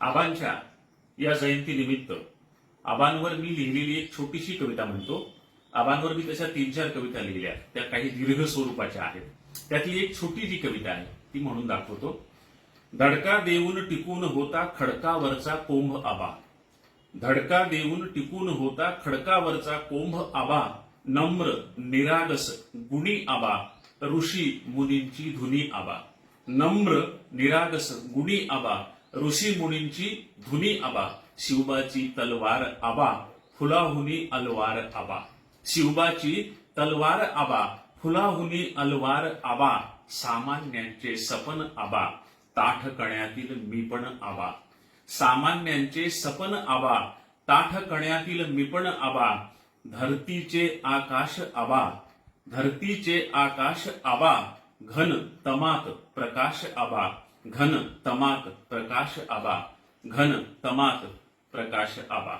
आबांच्या या जयंतीनिमित्त आबांवर मी लिहिलेली एक छोटीशी कविता म्हणतो. आबांवर मी तशा तीन चार कविता लिहिल्या. त्या काही दीर्घ स्वरूपाच्या आहेत. त्यातली एक छोटी जी कविता आहे ती म्हणून दाखवतो. धडका देऊन टिकून होता खडकावरचा कोंभ आबा. धडका देऊन टिकून होता खडकावरचा कोंभ आबा. नम्र निरागस गुणी आबा. ऋषी मुनींची धुनी आबा. नम्र निरागस गुणी आबा. ऋषी मुनींची धुनी आबा शिवबाची तलवार आबा फुलाहुनी अलवार आबा. शिवबाची तलवार आबा फुलाहुनी अलवार आबा सामान्यांचे सपन आबा ताठ कण्यातील मीपण आबा. सामान्यांचे सपन आबा ताठ कण्यातील मिपण आबा धरतीचे आकाश आबा धरतीचे आकाश आबा घन तमाक प्रकाश आबा घन तमाक प्रकाश आबा घन तमाक प्रकाश आबा